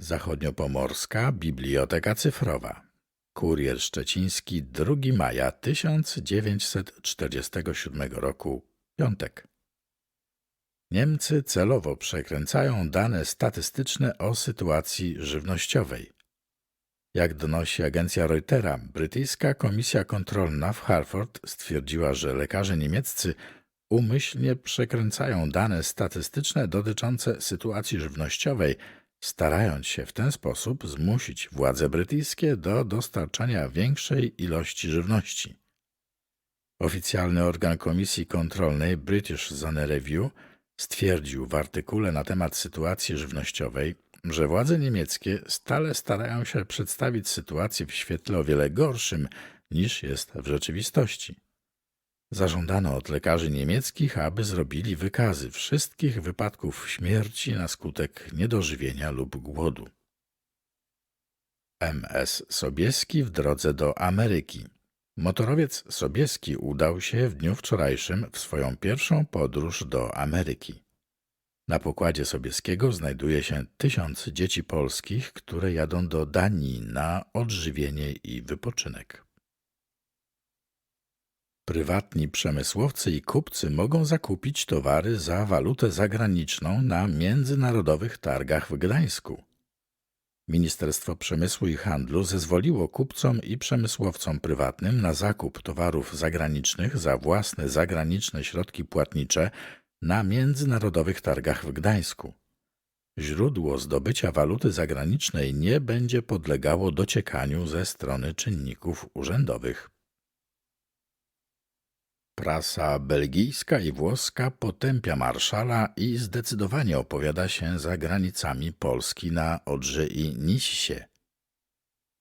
Zachodniopomorska Biblioteka Cyfrowa. Kurier Szczeciński 2 maja 1947 roku. Piątek. Niemcy celowo przekręcają dane statystyczne o sytuacji żywnościowej. Jak donosi agencja Reutera, brytyjska komisja kontrolna w Harvard stwierdziła, że lekarze niemieccy umyślnie przekręcają dane statystyczne dotyczące sytuacji żywnościowej, starając się w ten sposób zmusić władze brytyjskie do dostarczania większej ilości żywności. Oficjalny organ komisji kontrolnej British Zone Review stwierdził w artykule na temat sytuacji żywnościowej, że władze niemieckie stale starają się przedstawić sytuację w świetle o wiele gorszym niż jest w rzeczywistości. Zażądano od lekarzy niemieckich, aby zrobili wykazy wszystkich wypadków śmierci na skutek niedożywienia lub głodu. MS Sobieski w drodze do Ameryki. Motorowiec Sobieski udał się w dniu wczorajszym w swoją pierwszą podróż do Ameryki. Na pokładzie Sobieskiego znajduje się tysiąc dzieci polskich, które jadą do Danii na odżywienie i wypoczynek. Prywatni przemysłowcy i kupcy mogą zakupić towary za walutę zagraniczną na międzynarodowych targach w Gdańsku. Ministerstwo Przemysłu i Handlu zezwoliło kupcom i przemysłowcom prywatnym na zakup towarów zagranicznych za własne zagraniczne środki płatnicze na międzynarodowych targach w Gdańsku. Źródło zdobycia waluty zagranicznej nie będzie podlegało dociekaniu ze strony czynników urzędowych. Prasa belgijska i włoska potępia marszala i zdecydowanie opowiada się za granicami Polski na Odrze i Nisie.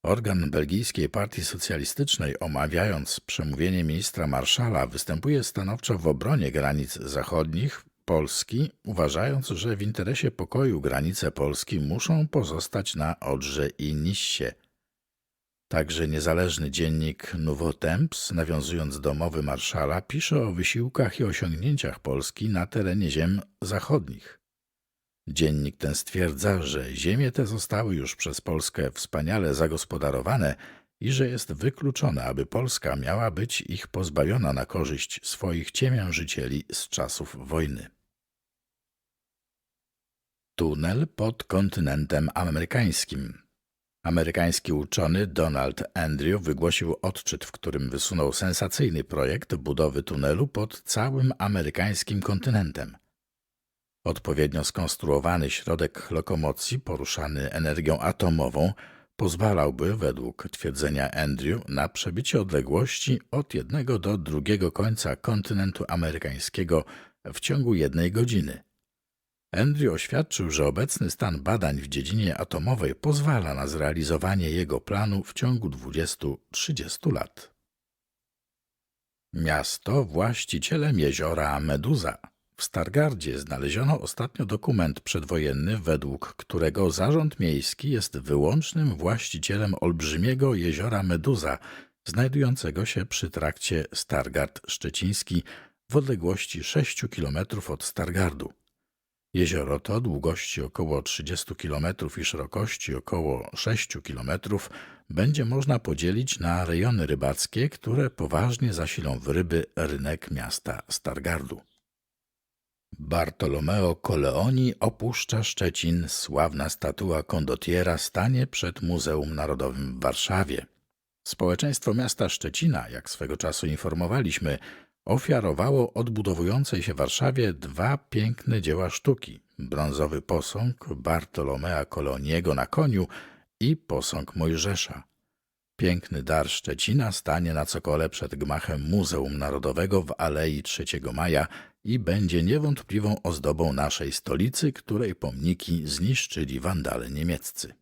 Organ belgijskiej partii socjalistycznej, omawiając przemówienie ministra marszala, występuje stanowczo w obronie granic zachodnich Polski, uważając, że w interesie pokoju granice Polski muszą pozostać na Odrze i Nisie. Także niezależny dziennik Nouveau Temps, nawiązując do mowy marszala, pisze o wysiłkach i osiągnięciach Polski na terenie ziem zachodnich. Dziennik ten stwierdza, że ziemie te zostały już przez Polskę wspaniale zagospodarowane i że jest wykluczone, aby Polska miała być ich pozbawiona na korzyść swoich ciemiężycieli z czasów wojny. Tunel pod kontynentem amerykańskim. Amerykański uczony Donald Andrew wygłosił odczyt, w którym wysunął sensacyjny projekt budowy tunelu pod całym amerykańskim kontynentem. Odpowiednio skonstruowany środek lokomocji poruszany energią atomową pozwalałby, według twierdzenia Andrew, na przebycie odległości od jednego do drugiego końca kontynentu amerykańskiego w ciągu jednej godziny. Andrew oświadczył, że obecny stan badań w dziedzinie atomowej pozwala na zrealizowanie jego planu w ciągu 20-30 lat. Miasto właścicielem jeziora Meduza. W Stargardzie znaleziono ostatnio dokument przedwojenny, według którego zarząd miejski jest wyłącznym właścicielem olbrzymiego jeziora Meduza, znajdującego się przy trakcie Stargard Szczeciński w odległości 6 km od Stargardu. Jezioro to długości około 30 km i szerokości około 6 km będzie można podzielić na rejony rybackie, które poważnie zasilą w ryby rynek miasta Stargardu. Bartolomeo Colleoni opuszcza Szczecin. Sławna statua kondottiera stanie przed Muzeum Narodowym w Warszawie. Społeczeństwo miasta Szczecina, jak swego czasu informowaliśmy, ofiarowało odbudowującej się Warszawie dwa piękne dzieła sztuki: brązowy posąg Bartolomea Koloniego na koniu i posąg Mojżesza. Piękny dar Szczecina stanie na cokole przed gmachem Muzeum Narodowego w Alei 3 Maja i będzie niewątpliwą ozdobą naszej stolicy, której pomniki zniszczyli wandale niemieccy.